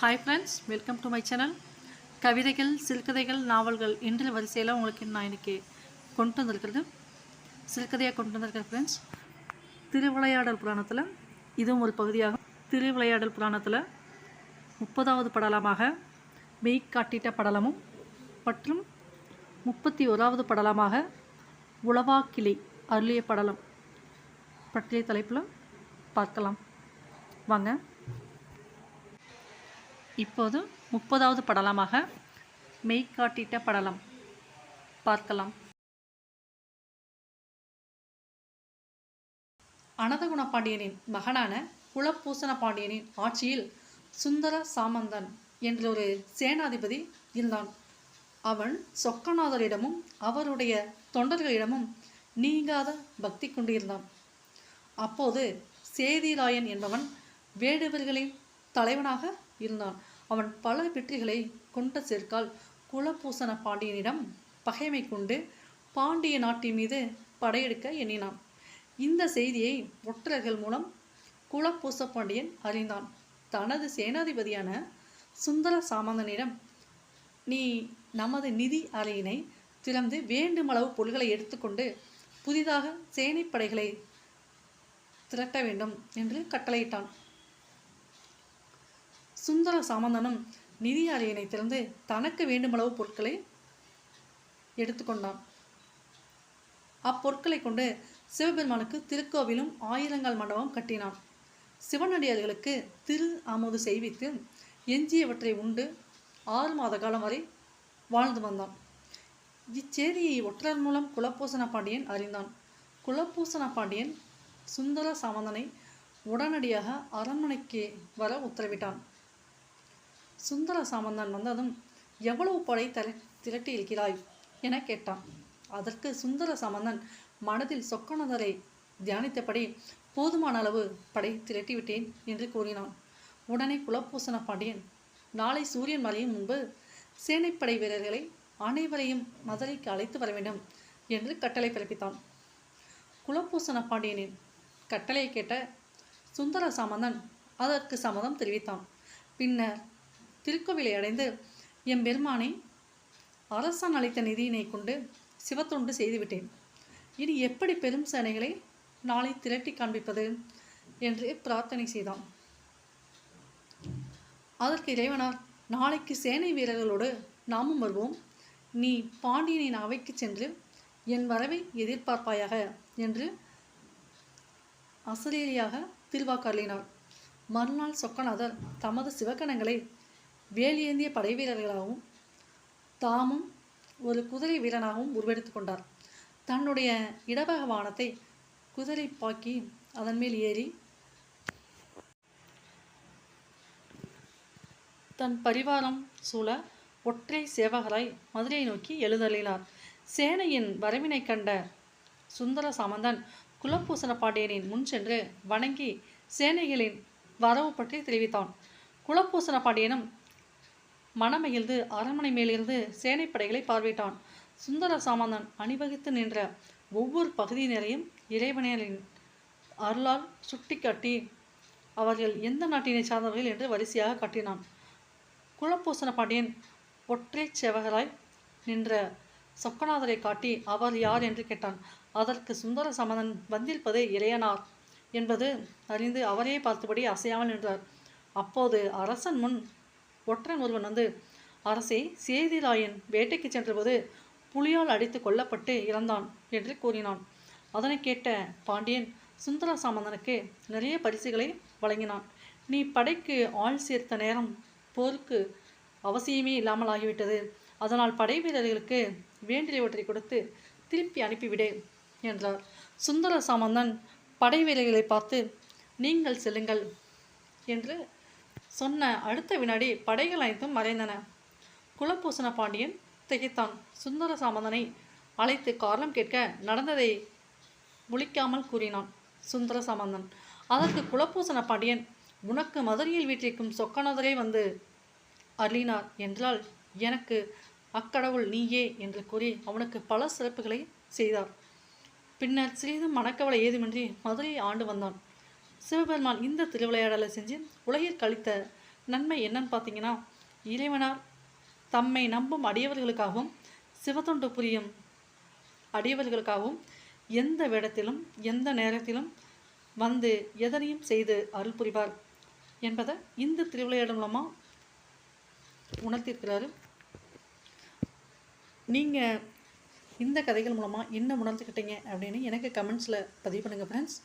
Hi friends welcome to my channel கவிதைகள் சிறுகதைகள் நாவல்கள் என்ற வரிசையில் உங்களுக்கு நான் இன்றைக்கி கொண்டு வந்திருக்கிறது. சிறுகதையாக கொண்டு வந்திருக்கிறேன் ஃப்ரெண்ட்ஸ் திருவிளையாடல் புராணத்தில் இதுவும் ஒரு பகுதியாகும் திருவிளையாடல் புராணத்தில் முப்பதாவது படலமாக மெய் காட்டிட்ட படலமும் மற்றும் முப்பத்தி ஓராவது படலமாக உளவாக்கிளி அருளிய படலம் பற்றிய தலைப்பில் பார்க்கலாம். வாங்க. இப்போது முப்பதாவது படலமாக மெய்காட்டிட்ட படலம். பார்க்கலாம். அனதகுண பாண்டியனின் மகனான குலப்பூசண பாண்டியனின் ஆட்சியில் சுந்தர சாமந்தன் என்ற ஒரு சேனாதிபதி இருந்தான். அவன் சொக்கநாதரிடமும் அவருடைய தொண்டர்களிடமும் நீங்காத பக்தி கொண்டிருந்தான். அப்போது சேதிராயன் என்பவன் வேடுவர்களின் தலைவனாக இருந்தான். அவன் பல வெற்றிகளை கொண்ட சேர்க்கால் குலபூசண பாண்டியனிடம் பகைமை கொண்டு பாண்டிய நாட்டின் மீது படையெடுக்க எண்ணினான். இந்த செய்தியை ஒற்றர்கள் மூலம் குலப்பூச பாண்டியன் அறிந்தான். தனது சேனாதிபதியான சுந்தர சாமந்தனிடம் நீ நமது நிதி அறையினை திறந்து வேண்டுமளவு பொருள்களை எடுத்துக்கொண்டு புதிதாக சேனைப்படைகளை திரட்ட வேண்டும் என்று கட்டளையிட்டான். சுந்தர சாமந்தனும் நிதி அறையினை திறந்து தனக்கு வேண்டுமளவு பொருட்களை எடுத்துக்கொண்டான். அப்பொருட்களை கொண்டு சிவபெருமானுக்கு திருக்கோவிலும் ஆயிரங்கால் மண்டபம் கட்டினான். சிவனடியார்களுக்கு திரு அமோது செய்வித்து எஞ்சியவற்றை உண்டு ஆறு மாத காலம் வரை வாழ்ந்து வந்தான். இச்சேரியை ஒற்றர் மூலம் குலப்பூசண பாண்டியன் அறிந்தான். குலப்பூசண பாண்டியன் சுந்தர சாமந்தனை உடனடியாக அரண்மனைக்கு வர உத்தரவிட்டான். சுந்தர சாமந்தன் வந்ததும் எவ்வளவு படை திர திரட்டி இருக்கிறாய் என கேட்டான். அதற்கு சுந்தர சாமந்தன் மனதில் சொக்கணதரை தியானித்தபடி போதுமான அளவு படை திரட்டிவிட்டேன் என்று கூறினான். உடனே குலப்பூசண பாண்டியன் நாளை சூரியன் மலையும் முன்பு சேனைப்படை வீரர்களை அனைவரையும் மதுரைக்கு அழைத்து வர வேண்டும் என்று கட்டளை பிறப்பித்தான். குலப்பூசண பாண்டியனின் கட்டளையை கேட்ட சுந்தர சாமந்தன் அதற்கு சம்மதம் தெரிவித்தான். பின்னர் திருக்கோவிலை அடைந்து எம்பெருமானை அரசன் அளித்த நிதியினை கொண்டு சிவத்தொண்டு செய்துவிட்டேன். இனி எப்படி பெரும் சேனைகளை நாளை திரட்டி காண்பிப்பது என்று பிரார்த்தனை செய்தான் அதற்கு இறைவனார் நாளைக்கு சேனை வீரர்களோடு நாமும் வருவோம். நீ பாண்டியனின் அவைக்கு சென்று என் வரவை எதிர்பார்ப்பாயாக என்று அசரீரியாக திருவாக்கருளினார் மறுநாள் சொக்கநாதர் தமது சிவகணங்களை வேலியேந்திய படை வீரர்களாகவும் தாமும் ஒரு குதிரை வீரனாகவும் உருவெடுத்து கொண்டார். தன்னுடைய இடவக வானத்தை குதிரை பாக்கி அதன் மேல் ஏறி தன் பரிவாரம் சூழ ஒற்றை சேவகராய் மதுரையை நோக்கி எழுதள்ளினார் சேனையின் வரவினை கண்ட சுந்தர சாமந்தன் குலப்பூசண பாண்டியனின் முன் சென்று வணங்கி சேனைகளின் வரவு பற்றி தெரிவித்தான். குலப்பூசண பாண்டியனும் மனமகிழ்ந்து அரண்மனை மேலிருந்து சேனைப்படைகளை பார்வையிட்டான். சுந்தர சாமந்தன் அணிவகுத்து நின்ற ஒவ்வொரு பகுதியினரையும் இறைவனின் அருளால் சுட்டிக்காட்டி அவர்கள் எந்த நாட்டினை சார்ந்தவர்கள் என்று வரிசையாக காட்டினான். குலப்பூசண பாண்டியன் ஒற்றை செவகராய் நின்ற சொக்கநாதரை காட்டி அவர் யார் என்று கேட்டான். அதற்கு சுந்தர சமதன் வந்திருப்பது இளையனார் என்பது அறிந்து அவரே பார்த்தபடி அசையாமல் நின்றார். அப்போது அரசன் முன் ஒற்றன் ஒருவன் வந்து அரசே சேதிராயன் வேட்டைக்கு சென்றபோது புலியால் அடித்து கொல்லப்பட்டு இறந்தான் என்று கூறினான். அதனை கேட்ட பாண்டியன் சுந்தர சாமந்தனுக்கு நிறைய பரிசுகளை வழங்கினான். நீ படைக்கு ஆள் சேர்த்த நேரம் போருக்கு அவசியமே இல்லாமல் ஆகிவிட்டது. அதனால் படை வீரர்களுக்கு வேண்டியவற்றை கொடுத்து திருப்பி அனுப்பிவிடு என்றார். சுந்தர சாமந்தன் படை வீரர்களை பார்த்து நீங்கள் செல்லுங்கள் என்று சொன்ன அடுத்த வினாடி படைகள் அனைத்தும் மறைந்தன. குலப்பூசண பாண்டியன் திகைத்தான். சுந்தர சாமந்தனை அழைத்து காரணம் கேட்க நடந்ததை முழிக்காமல் கூறினான் சுந்தர சாமந்தன். அதற்கு குலப்பூசண பாண்டியன் உனக்கு மதுரையில் வீட்டிற்கும் சொக்கநாதரே வந்து அருளினார் என்றால் எனக்கு அக்கடவுள் நீயே என்று கூறி அவனுக்கு பல சிறப்புகளை செய்தார். பின்னர் சிறிதும் மனக்கவலை ஏதுமின்றி மதுரையை ஆண்டு வந்தான். சிவபெருமான் இந்த திருவிளையாடலை செஞ்சு உலகில் கழித்த நன்மை என்னன்னு பார்த்தீங்கன்னா இறைவனார் தம்மை நம்பும் அடியவர்களுக்காகவும் சிவத்தொண்டு புரியும் அடியவர்களுக்காகவும் எந்த வேடத்திலும் எந்த நேரத்திலும் வந்து எதனையும் செய்து அருள் புரிவார் என்பதை இந்த திருவிளையாடல் மூலமாக உணர்த்தியிருக்கிறாரு. நீங்கள் இந்த கதைகள் மூலமாக என்ன உணர்ந்துக்கிட்டீங்க அப்படின்னு எனக்கு கமெண்ட்ஸில் பதிவு பண்ணுங்கள் ஃப்ரெண்ட்ஸ்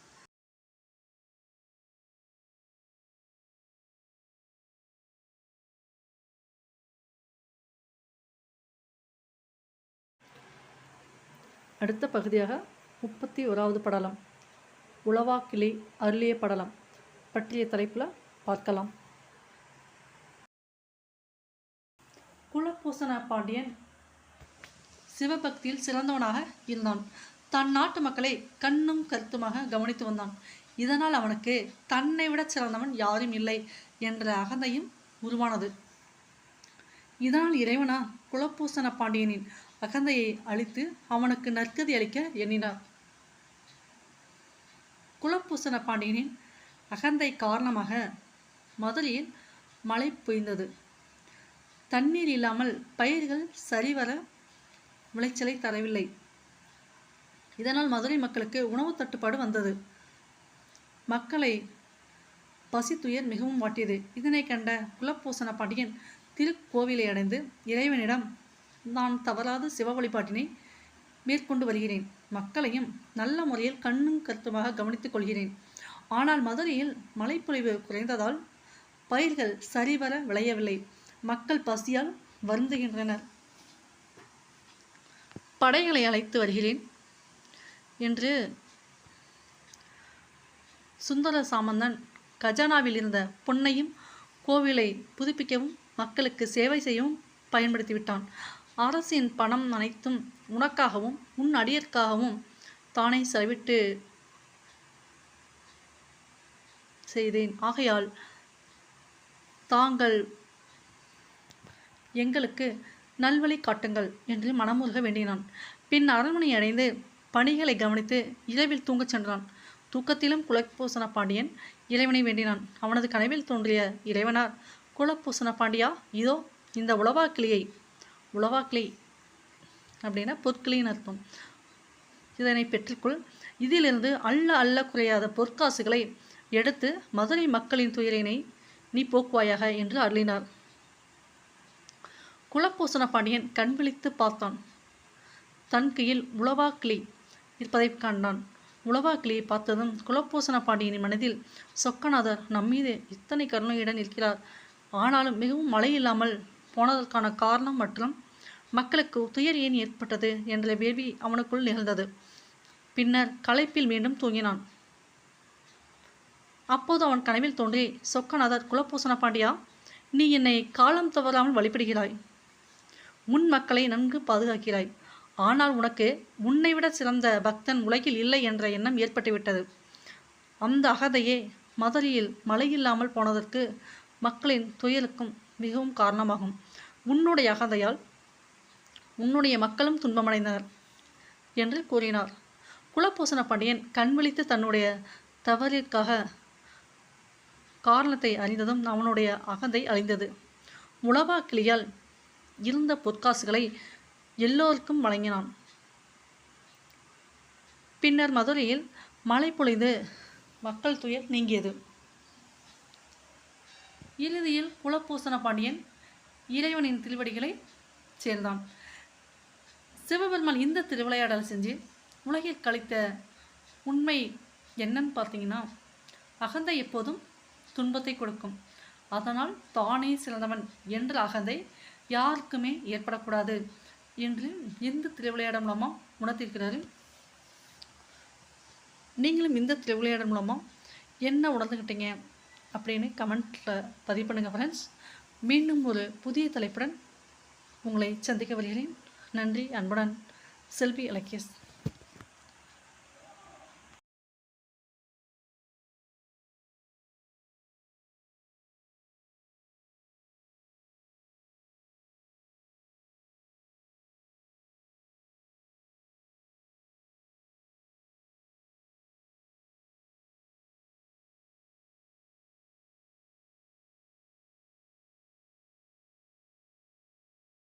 அடுத்த பகுதியாக முப்பத்தி ஓராவது படலம் உளவாக்கிளி அருளிய படலம் பற்றிய தலைப்பில் பார்க்கலாம். குலபூசண பாண்டியன் சிவபக்தியில் சிறந்தவனாக இருந்தான். தன் நாட்டு மக்களை கண்ணும் கருத்துமாக கவனித்து வந்தான். இதனால் அவனுக்கு தன்னை விட சிறந்தவன் யாரும் இல்லை என்ற அகந்தையும் உருவானது. இதனால் இறைவனா குலபூசண பாண்டியனின் அகந்தையை அழித்து அவனுக்கு நற்கதி அளிக்க எண்ணினார். குலப்பூசண பாண்டியனின் அகந்தை காரணமாக மதுரையில் மழை பொய்ந்தது. தண்ணீர் இல்லாமல் பயிர்கள் சரிவர விளைச்சலை தரவில்லை. இதனால் மதுரை மக்களுக்கு உணவு தட்டுப்பாடு வந்தது. மக்களை பசித்துயர் மிகவும் வாட்டியது இதனை கண்ட குலப்பூசண பாண்டியன் திருக்கோவிலை அடைந்து இறைவனிடம் நான் தவறாத சிவ வழிபாட்டினை மேற்கொண்டு வருகிறேன். மக்களையும் நல்ல முறையில் கண்ணும் கருத்துமாக கவனித்துக் கொள்கிறேன். ஆனால் மதுரையில் மழைப்பொழிவு குறைந்ததால் பயிர்கள் சரிவர விளையவில்லை. மக்கள் பசியால் வருந்துகின்றனர். படைகளை அழைத்து வருகிறேன் என்று சுந்தர சாமந்தன் கஜானாவில் இருந்த பொன்னையும் கோவிலை புதுப்பிக்கவும் மக்களுக்கு சேவை செய்யவும் பயன்படுத்திவிட்டான். அரசின் பணம் அனைத்தும் உனக்காகவும் உன் அடியற்காகவும் தானே செலவிட்டு செய்தேன். ஆகையால் தாங்கள் எங்களுக்கு நல்வழி காட்டுங்கள் என்று மனமுருக வேண்டினான். பின் அரண்மனை அடைந்து பணிகளை கவனித்து இரவில் தூங்கச் சென்றான். தூக்கத்திலும் குலப்பூசண பாண்டியன் இறைவனை வேண்டினான். அவனது கனவில் தோன்றிய இறைவனார் குலப்பூசண பாண்டியா இதோ இந்த உளவாக்கிளியை உளவாக்கிளி அப்படின்னா பொற்களின்னு அர்த்தம். இதனை பெற்றுக்கொள். இதிலிருந்து அள்ள அள்ள குறையாத பொற்காசுகளை எடுத்து மதுரை மக்களின் துயரினை நீ போக்குவாயாக என்று அருளினார். குலப்பூசண பாண்டியன் கண்விழித்து பார்த்தான். தன் கையில் உளவாக்கிளி இருப்பதை கண்டான் உளவாக்கிளியை பார்த்ததும் குலப்பூசண பாண்டியனின் மனதில் சொக்கநாதர் நம்மீது இத்தனை கருணையுடன் இருக்கிறார். ஆனாலும் மிகவும் மழை இல்லாமல் போனதற்கான காரணம் மற்றும் மக்களுக்கு துயர் ஏன் ஏற்பட்டது என்ற வேள்வி அவனுக்குள் நிகழ்ந்தது. பின்னர் களைப்பில் மீண்டும் தூங்கினான். அப்போது அவன் கனவில் தோன்றி சொக்கநாதர் குலப்பூசண பாண்டியா நீ என்னை காலம் தவறாமல் வழிபடுகிறாய். உன் மக்களை நன்கு பாதுகாக்கிறாய். ஆனால் உனக்கு உன்னை விட சிறந்த பக்தன் உலகில் இல்லை என்ற எண்ணம் ஏற்பட்டுவிட்டது. அந்த அகதையே மதுரையில் மழை இல்லாமல் போனதற்கு மக்களின் துயருக்கும் மிகவும் காரணமாகும். உன்னுடைய அகதையால் உன்னுடைய மக்களும் துன்பமடைந்தனர் என்று கூறினார். குலபூசண பாண்டியன் கண் விழித்து தன்னுடைய தவறிற்காக காரணத்தை அறிந்ததும் அவனுடைய அகந்தை அழிந்தது. உளவா கிளியால் இருந்த பொற்காசுகளை எல்லோருக்கும் வழங்கினான். பின்னர் மதுரையில் மழை பொழிந்து மக்கள் துயர் நீங்கியது. இறுதியில் குலப்பூசண பாண்டியன் இறைவனின் திருவடிகளை சேர்ந்தான். சிவபெருமான் இந்த திருவிளையாடல் செஞ்சு உலகில் கழித்த உண்மை என்னன்னு பார்த்தீங்கன்னா அகந்தை எப்போதும் துன்பத்தை கொடுக்கும். அதனால் தானே சிறந்தவன் என்ற அகந்தை யாருக்குமே ஏற்படக்கூடாது என்று இந்த திருவிளையாடல் மூலமாக உணர்த்திருக்கிறாரு நீங்களும் இந்த திருவிளையாடல் மூலமாக என்ன உணர்ந்துக்கிட்டீங்க அப்படின்னு கமெண்ட்டில் பதிவு பண்ணுங்கள் ஃப்ரெண்ட்ஸ் மீண்டும் ஒரு புதிய தலைப்புடன் உங்களை சந்திக்க வருகிறேன். நன்றி அன்புடன் செல்வி இலக்கியஸ்.